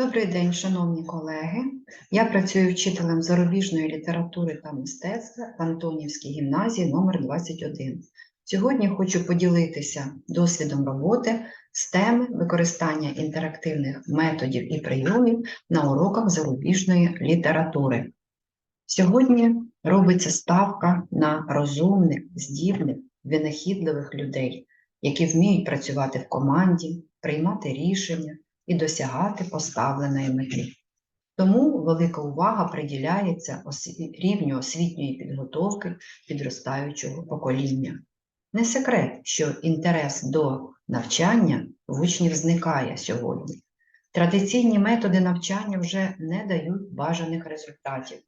Добрий день, шановні колеги. Я працюю вчителем зарубіжної літератури та мистецтва в Антонівській гімназії номер 21. Сьогодні хочу поділитися досвідом роботи з теми використання інтерактивних методів і прийомів на уроках зарубіжної літератури. Сьогодні робиться ставка на розумних, здібних, винахідливих людей, які вміють працювати в команді, приймати рішення і досягати поставленої мети. Тому велика увага приділяється рівню освітньої підготовки підростаючого покоління. Не секрет, що інтерес до навчання учнів зникає сьогодні. Традиційні методи навчання вже не дають бажаних результатів.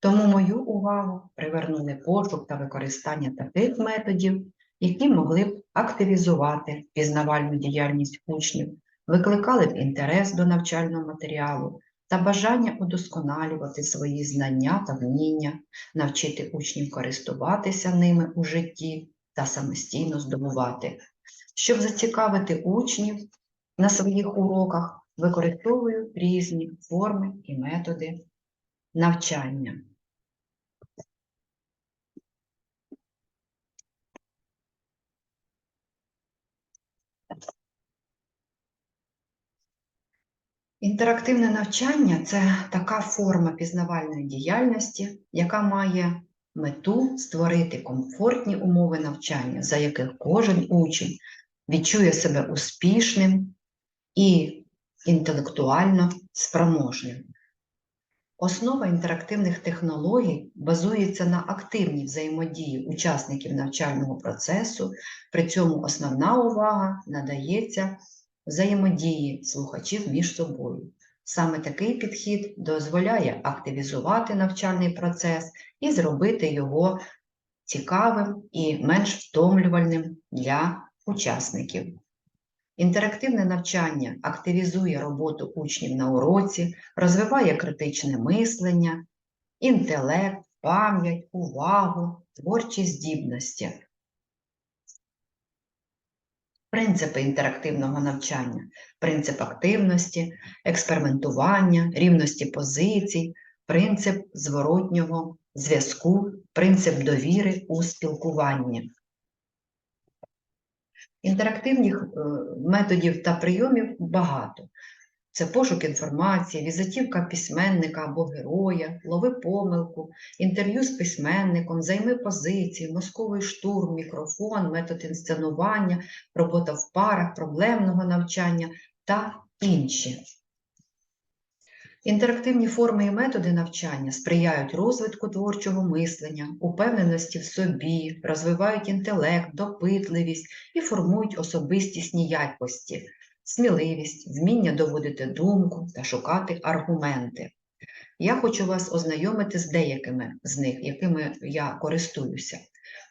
Тому мою увагу привернули пошук та використання таких методів, які могли б активізувати пізнавальну діяльність учнів, викликали б інтерес до навчального матеріалу та бажання удосконалювати свої знання та вміння, навчити учнів користуватися ними у житті та самостійно здобувати. Щоб зацікавити учнів на своїх уроках, використовую різні форми і методи навчання. Інтерактивне навчання це така форма пізнавальної діяльності, яка має мету створити комфортні умови навчання, за яких кожен учень відчує себе успішним і інтелектуально спроможним. Основа інтерактивних технологій базується на активній взаємодії учасників навчального процесу, при цьому основна увага надається взаємодії слухачів між собою. Саме такий підхід дозволяє активізувати навчальний процес і зробити його цікавим і менш втомлювальним для учасників. Інтерактивне навчання активізує роботу учнів на уроці, розвиває критичне мислення, інтелект, пам'ять, увагу, творчі здібності. Принципи інтерактивного навчання, принцип активності, експериментування, рівності позицій, принцип зворотнього зв'язку, принцип довіри у спілкуванні. Інтерактивних е, методів та прийомів багато. Це пошук інформації, візитівка письменника або героя, лови помилку, інтерв'ю з письменником, займи позиції, мозковий штурм, мікрофон, метод інсценування, робота в парах, проблемного навчання та інші. Інтерактивні форми і методи навчання сприяють розвитку творчого мислення, упевненості в собі, розвивають інтелект, допитливість і формують особистісні якості, сміливість, вміння доводити думку та шукати аргументи. Я хочу вас ознайомити з деякими з них, якими я користуюся.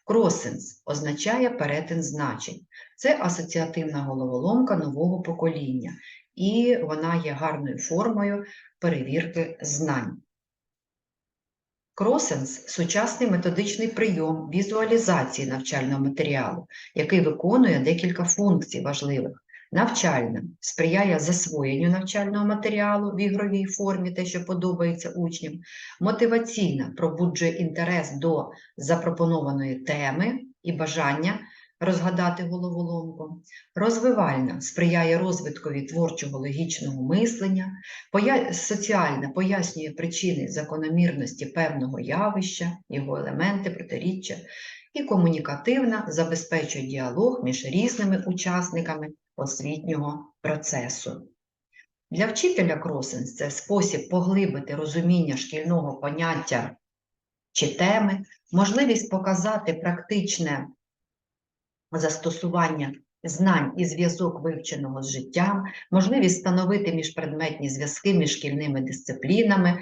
Кросенс означає перетин значень. Це асоціативна головоломка нового покоління, і вона є гарною формою перевірки знань. Кросенс сучасний методичний прийом візуалізації навчального матеріалу, який виконує декілька функцій важливих. Навчальна сприяє засвоєнню навчального матеріалу в ігровій формі, те, що подобається учням. Мотиваційна пробуджує інтерес до запропонованої теми і бажання розгадати головоломку. Розвивальна сприяє розвиткові творчого логічного мислення, поя... соціальна пояснює причини закономірності певного явища, його елементи, протиріччя, і комунікативна забезпечує діалог між різними учасниками освітнього процесу. Для вчителя кросенс це спосіб поглибити розуміння шкільного поняття чи теми, можливість показати практичне застосування знань і зв'язок вивченого з життям, можливість встановити міжпредметні зв'язки між шкільними дисциплінами,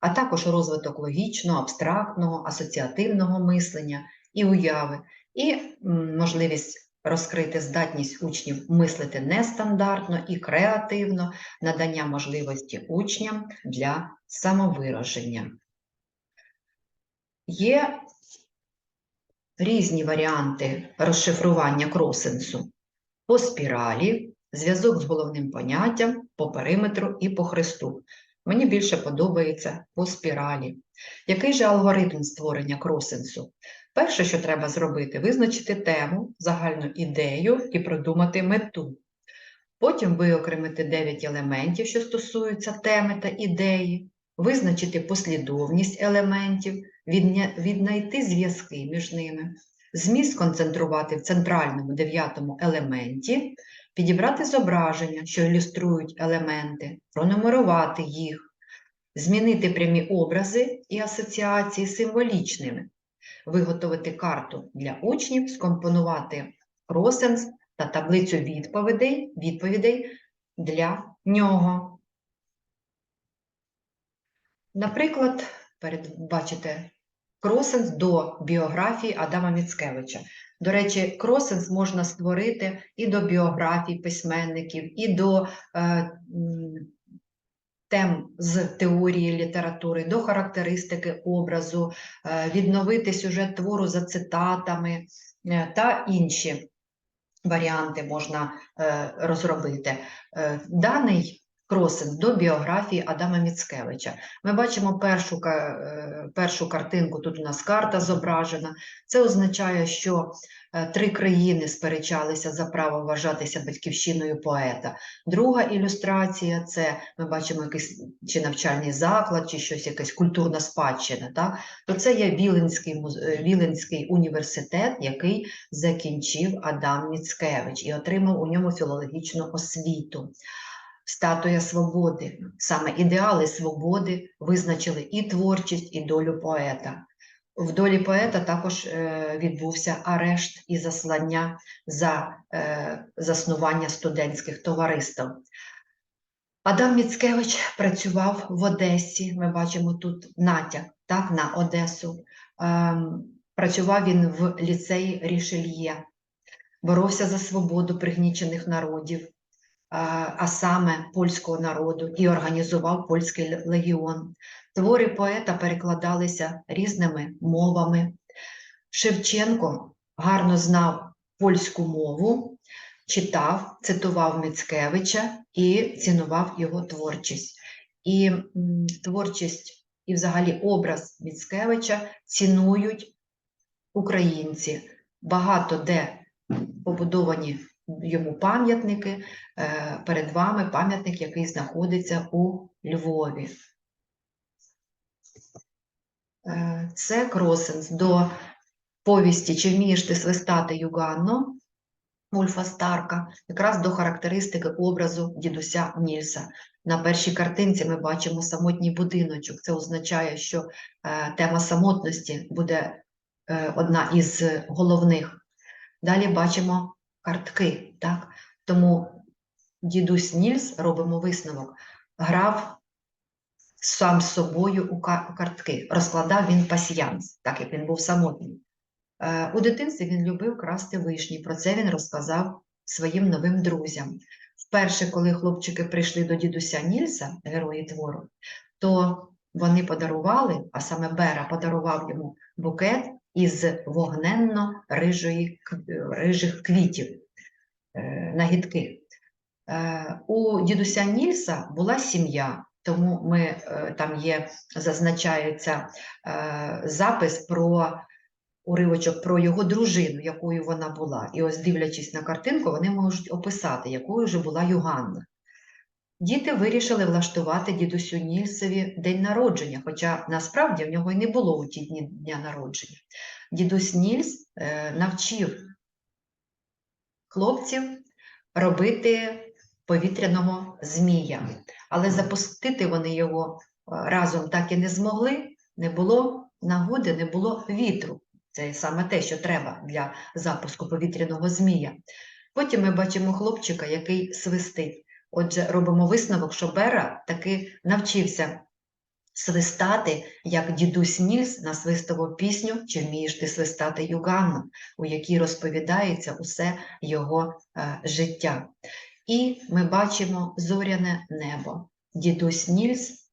а також розвиток логічного, абстрактного, асоціативного мислення і уяви, і можливість розкрити здатність учнів мислити нестандартно і креативно, надання можливості учням для самовираження. Є різні варіанти розшифрування кросенсу. По спіралі зв'язок з головним поняттям по периметру і по хресту. Мені більше подобається по спіралі. Який же алгоритм створення кросенсу? Перше, що треба зробити, визначити тему, загальну ідею і продумати мету. Потім виокремити 9 елементів, що стосуються теми та ідеї, визначити послідовність елементів, віднайти зв'язки між ними, зміст концентрувати в центральному дев'ятому елементі, підібрати зображення, що ілюструють елементи, пронумерувати їх, змінити прямі образи і асоціації символічними, виготовити карту для учнів, скомпонувати кросенс та таблицю відповідей, відповідей для нього. Наприклад, перед, бачите, кросенс до біографії Адама Міцкевича. До речі, кросенс можна створити і до біографій письменників, і до е, тем з теорії літератури, до характеристики образу, е, відновити сюжет твору за цитатами е, та інші варіанти можна е, розробити. Даний кросинг до біографії Адама Міцкевича. Ми бачимо першу, першу картинку, тут у нас карта зображена. Це означає, що три країни сперечалися за право вважатися батьківщиною поета. Друга ілюстрація це ми бачимо якийсь чи навчальний заклад, чи щось якась культурна спадщина. Так? То це є Віленський, е, Віленський університет, який закінчив Адам Міцкевич і отримав у ньому філологічну освіту. Статуя свободи, саме ідеали свободи визначили і творчість, і долю поета. В долі поета також е, відбувся арешт і заслання за е, заснування студентських товариств. Адам Міцкевич працював в Одесі. Ми бачимо тут натяк так, на Одесу. Ем, працював він в ліцеї Рішельє, боровся за свободу пригнічених народів, а а саме польського народу, і організував польський легіон. Твори поета перекладалися різними мовами. Шевченко гарно знав польську мову, читав, цитував Мицкевича і цінував його творчість. І творчість, і взагалі образ Міцкевича цінують українці. Багато де побудовані йому пам'ятники. Е, Перед вами пам'ятник, який знаходиться у Львові. Е, Це кросенс до повісті Чи вмієш ти свистати Юганно Ульфа Старка, якраз до характеристики образу дідуся Нільса. На першій картинці ми бачимо самотній будиночок. Це означає, що е, тема самотності буде е, одна із головних. Далі бачимо картки. Так? Тому дідусь Нільс, робимо висновок, грав сам з собою у ка- картки. Розкладав він пасіянс, так як він був самотній. Е, У дитинстві він любив красти вишні. Про це він розказав своїм новим друзям. Вперше, коли хлопчики прийшли до дідуся Нільса, герої твору, то вони подарували, а саме Бера подарував йому букет із вогненно-рижої кв- рижих квітів, е, нагідки. Е, У дідуся Нільса була сім'я, тому ми, е, там є, зазначається е, запис про уривочок про його дружину, якою вона була. І ось, дивлячись на картинку, вони можуть описати, якою ж була Юганна. Діти вирішили влаштувати дідусю Нільсові день народження, хоча насправді в нього й не було у ті дні дня народження. Дідусь Нільс е, навчив хлопців робити повітряного змія, але запустити вони його е, разом так і не змогли, не було нагоди, не було вітру. Це саме те, що треба для запуску повітряного змія. Потім ми бачимо хлопчика, який свистить. Отже, робимо висновок, що Бера таки навчився свистати, як дідусь Нільс насвистував пісню Чи вмієш ти свистати Юганно, у якій розповідається усе його е, життя. І ми бачимо зоряне небо. Дідусь Нільс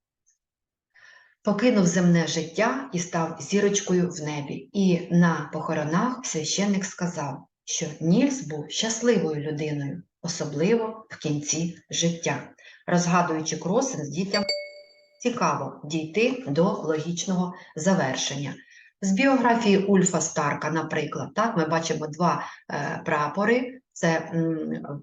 покинув земне життя і став зірочкою в небі. І на похоронах священник сказав, що Нільс був щасливою людиною, особливо в кінці життя. Розгадуючи кросинг, дітям цікаво дійти до логічного завершення. З біографії Ульфа Старка, наприклад, так, ми бачимо два е, прапори. Це,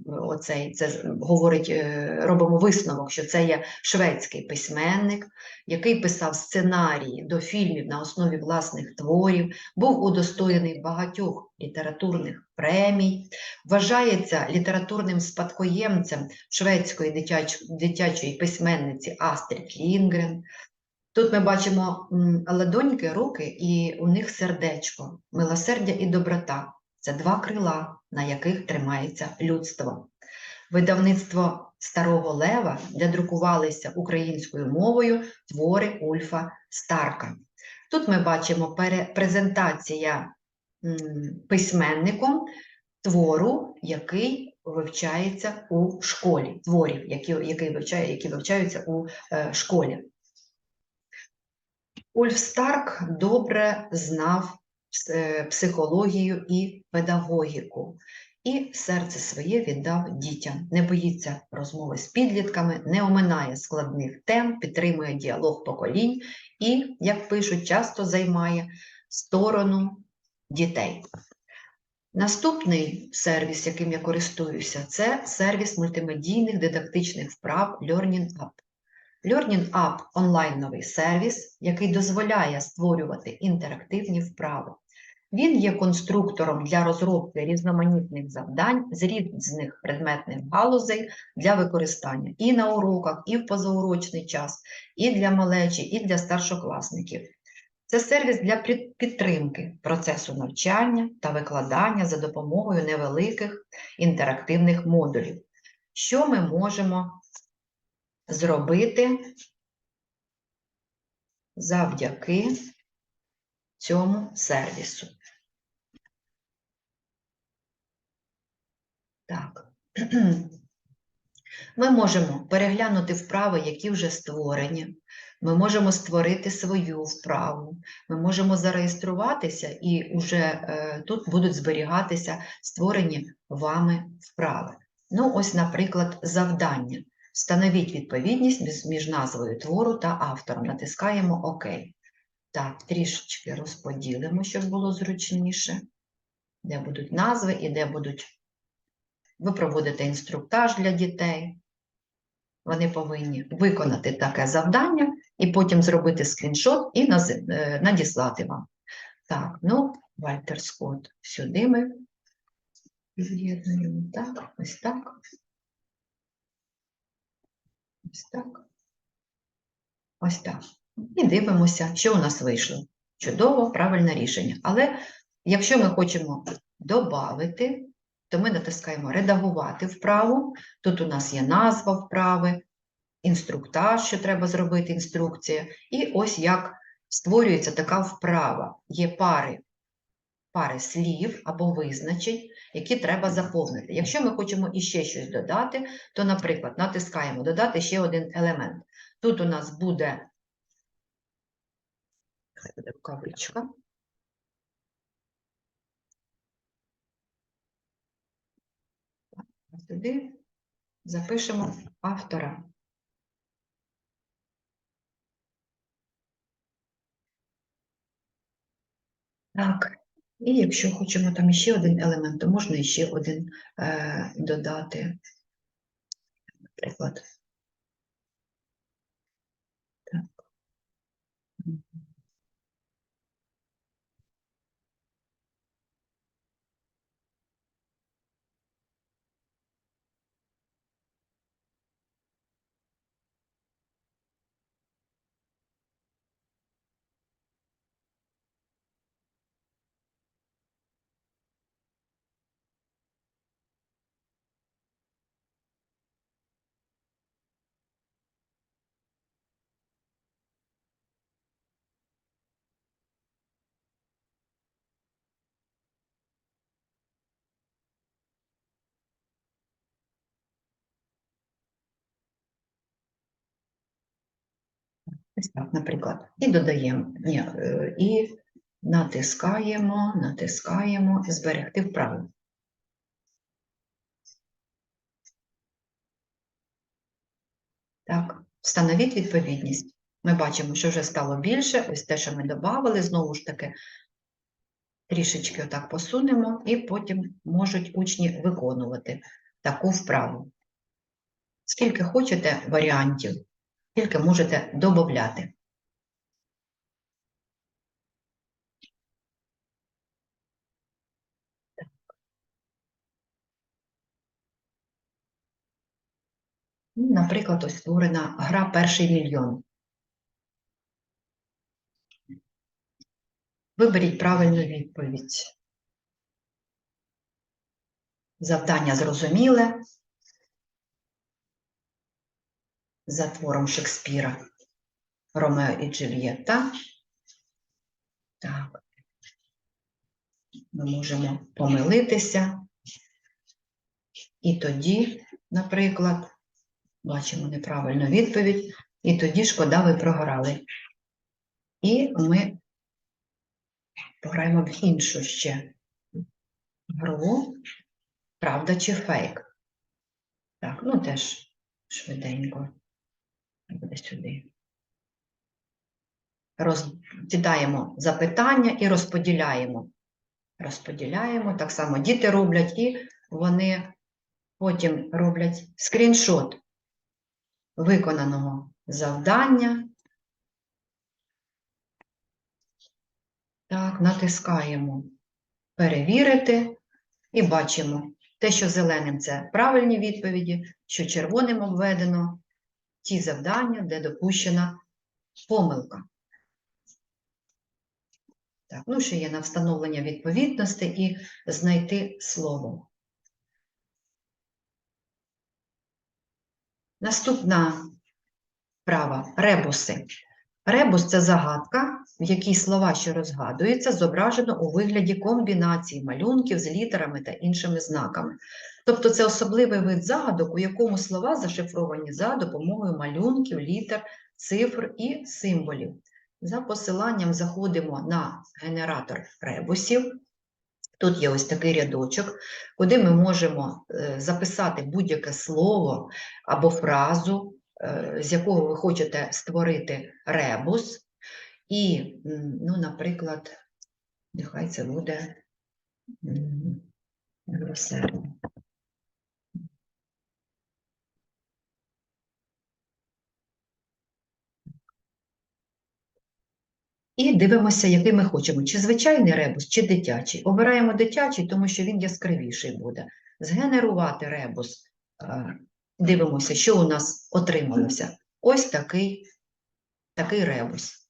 оцей, це говорить, е, робимо висновок, що це є шведський письменник, який писав сценарії до фільмів на основі власних творів, був удостоєний багатьох літературних премій, вважається літературним спадкоємцем шведської дитяч, дитячої письменниці Астрід Лінгрен. Тут ми бачимо ладоньки, руки, і у них сердечко, милосердя і доброта. Це два крила, на яких тримається людство. Видавництво Старого Лева, де друкувалися українською мовою твори Ульфа Старка. Тут ми бачимо презентація письменником твору, який вивчається у школі, творів, які, які, вивчає, які вивчаються у е, школі. Ульф Старк добре знав психологію і педагогіку, і серце своє віддав дітям. Не боїться розмови з підлітками, не оминає складних тем, підтримує діалог поколінь і, як пишуть, часто займає сторону дітей. Наступний сервіс, яким я користуюся, це сервіс мультимедійних дидактичних вправ Learning App. Learning App – онлайновий сервіс, який дозволяє створювати інтерактивні вправи. Він є конструктором для розробки різноманітних завдань з різних предметних галузей для використання і на уроках, і в позаурочний час, і для малечі, і для старшокласників. Це сервіс для підтримки процесу навчання та викладання за допомогою невеликих інтерактивних модулів. Що ми можемо зробити завдяки цьому сервісу? Так. Ми можемо переглянути вправи, які вже створені. Ми можемо створити свою вправу. Ми можемо зареєструватися і вже е, тут будуть зберігатися створені вами вправи. Ну, ось, наприклад, завдання. Встановіть відповідність між, назвою твору та автором. Натискаємо ОК. Так, трішечки розподілимо, щоб було зручніше. Де будуть назви і де будуть. Ви проводите інструктаж для дітей. Вони повинні виконати таке завдання і потім зробити скріншот і е, надіслати вам. Так, ну, Вальтер Скотт, сюди ми під'єднуємо. Так, ось так. Ось так. Ось так. І дивимося, що у нас вийшло. Чудово, правильне рішення. Але якщо ми хочемо додати, то ми натискаємо редагувати вправу. Тут у нас є назва вправи, інструктаж, що треба зробити, інструкція. І ось як створюється така вправа. Є пари, пари слів або визначень, які треба заповнити. Якщо ми хочемо іще щось додати, то, наприклад, натискаємо додати ще один елемент. Тут у нас буде, хай буде рукавичка. Сюди запишемо автора. Так, і якщо хочемо там ще один елемент, то можна ще один е, додати. Наприклад. Так, наприклад, і додаємо, ні, е, і натискаємо, натискаємо, зберегти вправо. Так, встановіть відповідність. Ми бачимо, що вже стало більше, ось те, що ми додавали, знову ж таки, трішечки отак посунемо, і потім можуть учні виконувати таку вправу. Скільки хочете варіантів скільки можете додати. Ну, Наприклад, ось створена гра Перший мільйон. Виберіть правильну відповідь. Завдання зрозуміле. За твором Шекспіра Ромео і Джульєтта. Так. Ми можемо помилитися. І тоді, наприклад, бачимо неправильну відповідь, і тоді шкода, ви програли. І ми пограємо в іншу ще гру. Правда чи фейк? Так, ну теж швиденько. Буде сюди. Розкидаємо запитання і розподіляємо. Розподіляємо, так само діти роблять, і вони потім роблять скріншот виконаного завдання. Так, натискаємо перевірити і бачимо те, що зеленим це правильні відповіді, що червоним обведено ті завдання, де допущена помилка. Так, ну, ще є на встановлення відповідності і знайти слово. Наступна вправа ребуси. Ребус це загадка, в якій слова, що розгадуються, зображено у вигляді комбінації малюнків з літерами та іншими знаками. Тобто це особливий вид загадок, у якому слова зашифровані за допомогою малюнків, літер, цифр і символів. За посиланням заходимо на генератор ребусів. Тут є ось такий рядочок, куди ми можемо е, записати будь-яке слово або фразу, е, з якого ви хочете створити ребус. І, ну, наприклад, нехай це буде м, милосердя. І дивимося, який ми хочемо, чи звичайний ребус, чи дитячий. Обираємо дитячий, тому що він яскравіший буде. Згенерувати ребус. е, Дивимося, що у нас отрималося. Ось такий, такий ребус.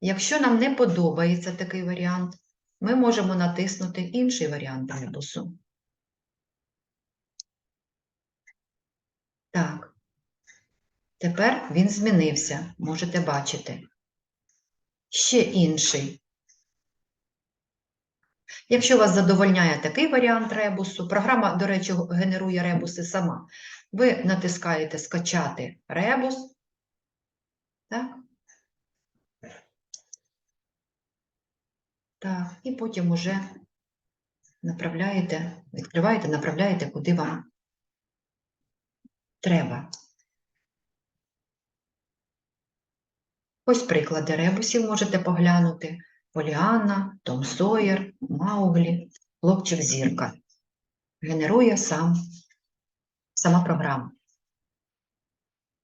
Якщо нам не подобається такий варіант, ми можемо натиснути інший варіант ребусу. Так. Тепер він змінився, можете бачити ще інший. Якщо вас задовольняє такий варіант ребусу, програма, до речі, генерує ребуси сама. Ви натискаєте скачати ребус. Так? Так, і потім уже направляєте, відкриваєте, направляєте, куди вам треба. Ось приклади ребусів можете поглянути. Поліанна, Том Сойер, Мауглі, Хлопчик Зірка. Генерує сам, сама програма.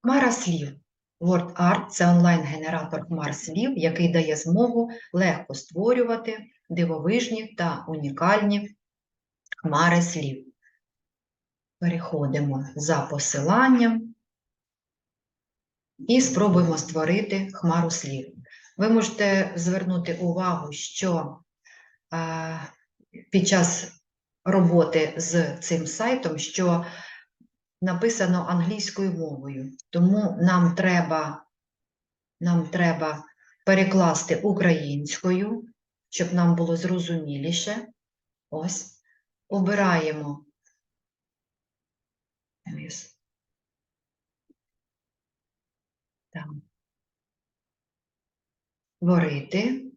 Хмара слів. WordArt – це онлайн-генератор хмар слів, який дає змогу легко створювати дивовижні та унікальні хмари слів. Переходимо за посиланням і спробуємо створити хмару слів. Ви можете звернути увагу, що е, під час роботи з цим сайтом, що написано англійською мовою, тому нам треба, нам треба перекласти українською, щоб нам було зрозуміліше. Ось, обираємо. Ось. Там. Творити.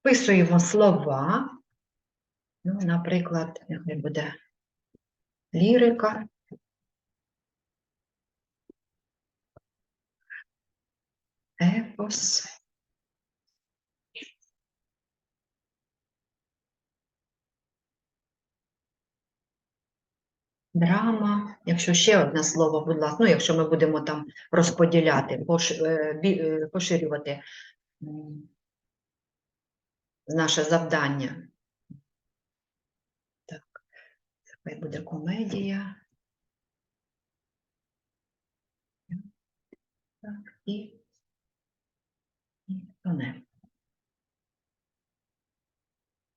Вписуємо слова. Ну, наприклад, нехай буде лірика. Епос. Драма. Якщо ще одне слово, будь ласка, ну, якщо ми будемо там розподіляти, е, е, поширювати наше завдання. Так, хай буде комедія. Так, і, і тоне.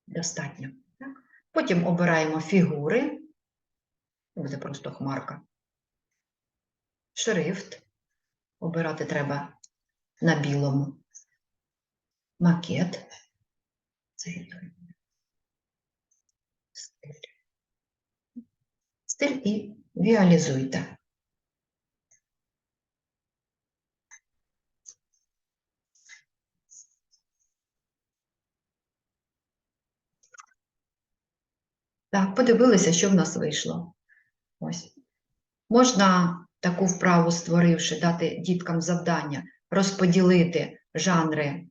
Достатньо. Так. Потім обираємо фігури. Буде просто хмарка. Шрифт. Обирати треба на білому. Макет. Стиль. Стиль і віалізуйте. Так, подивилися, що в нас вийшло. Ось. Можна таку вправу створивши, дати діткам завдання, розподілити жанри,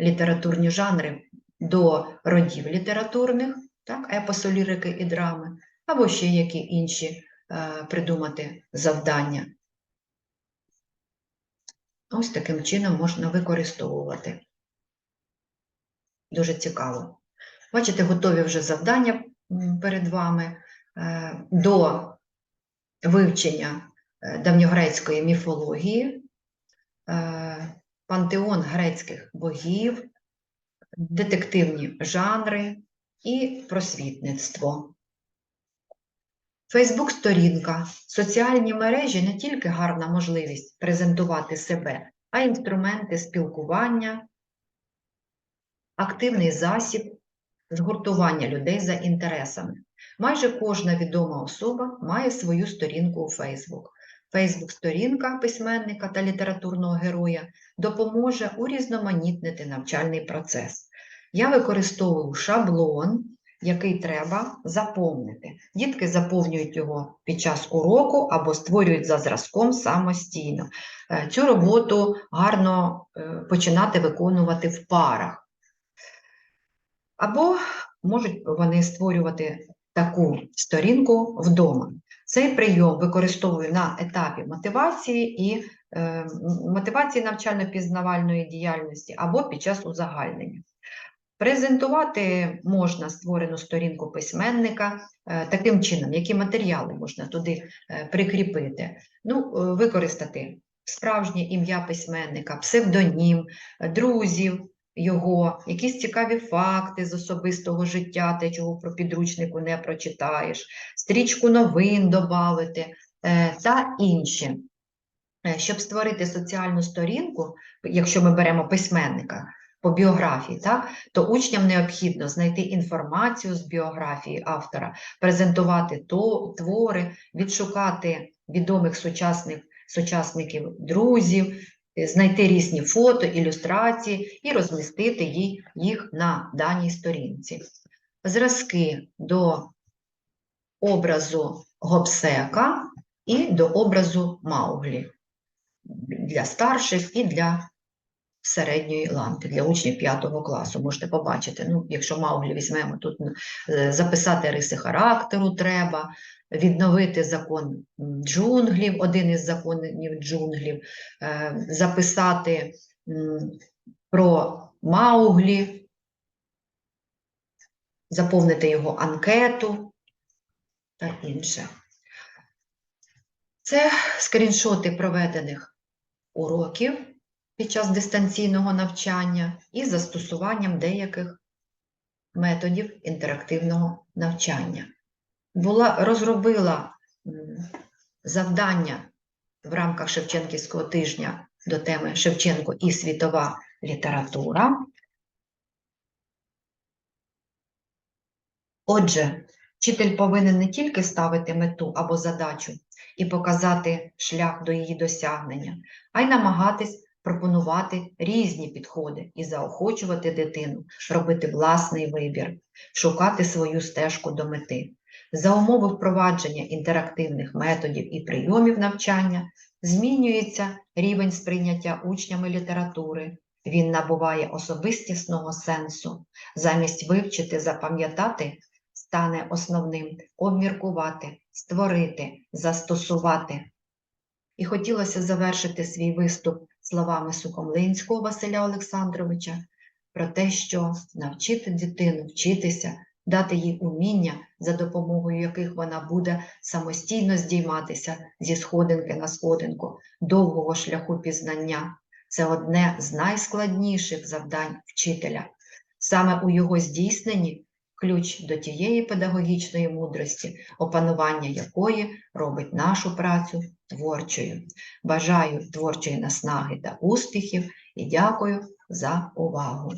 літературні жанри до родів літературних, так, епосу, лірики і драми, або ще які інші е, придумати завдання. Ось таким чином можна використовувати. Дуже цікаво. Бачите, готові вже завдання перед вами до вивчення е, давньогрецької міфології, е, пантеон грецьких богів, детективні жанри і просвітництво. Фейсбук-сторінка, соціальні мережі не тільки гарна можливість презентувати себе, а й інструменти спілкування, активний засіб згуртування людей за інтересами. Майже кожна відома особа має свою сторінку у Фейсбук. Фейсбук-сторінка письменника та літературного героя допоможе урізноманітнити навчальний процес. Я використовую шаблон, який треба заповнити. Дітки заповнюють його під час уроку або створюють за зразком самостійно. Е, Цю роботу гарно е, починати виконувати в парах. Або можуть вони створювати таку сторінку вдома. Цей прийом використовую на етапі мотивації і е, мотивації навчально-пізнавальної діяльності або під час узагальнення. Презентувати можна створену сторінку письменника е, таким чином, які матеріали можна туди е, прикріпити. Ну, е, використати справжнє ім'я письменника, псевдонім, друзів його, якісь цікаві факти з особистого життя, те, чого про підручнику не прочитаєш, стрічку новин додати та інші. Е, Щоб створити соціальну сторінку, якщо ми беремо письменника по біографії, так, то учням необхідно знайти інформацію з біографії автора, презентувати то, твори, відшукати відомих сучасних, сучасників, друзів, е, знайти різні фото, ілюстрації і розмістити їх на даній сторінці. Зразки до образу Гобсека і до образу Мауглі для старших і для середньої ланки, для учнів 5 класу. Можете побачити, ну, якщо Мауглі візьмемо, тут е, записати риси характеру треба, відновити закон джунглів, один із законів джунглів, е, записати про Мауглі, заповнити його анкету та інше. Це скріншоти проведених уроків під час дистанційного навчання і застосуванням деяких методів інтерактивного навчання. Була, розробила завдання в рамках Шевченківського тижня до теми Шевченко і світова література. Отже, вчитель повинен не тільки ставити мету або задачу і показати шлях до її досягнення, а й намагатись пропонувати різні підходи і заохочувати дитину робити власний вибір, шукати свою стежку до мети. За умови впровадження інтерактивних методів і прийомів навчання змінюється рівень сприйняття учнями літератури. Він набуває особистісного сенсу. Замість вивчити, запам'ятати стане основним обміркувати, створити, застосувати. І хотілося завершити свій виступ словами Сухомлинського Василя Олександровича про те, що навчити дитину вчитися, дати їй уміння, за допомогою яких вона буде самостійно здійматися зі сходинки на сходинку довгого шляху пізнання. Це одне з найскладніших завдань вчителя. Саме у його здійсненні ключ до тієї педагогічної мудрості, опанування якої робить нашу працю творчою. Бажаю творчої наснаги та успіхів і дякую за увагу.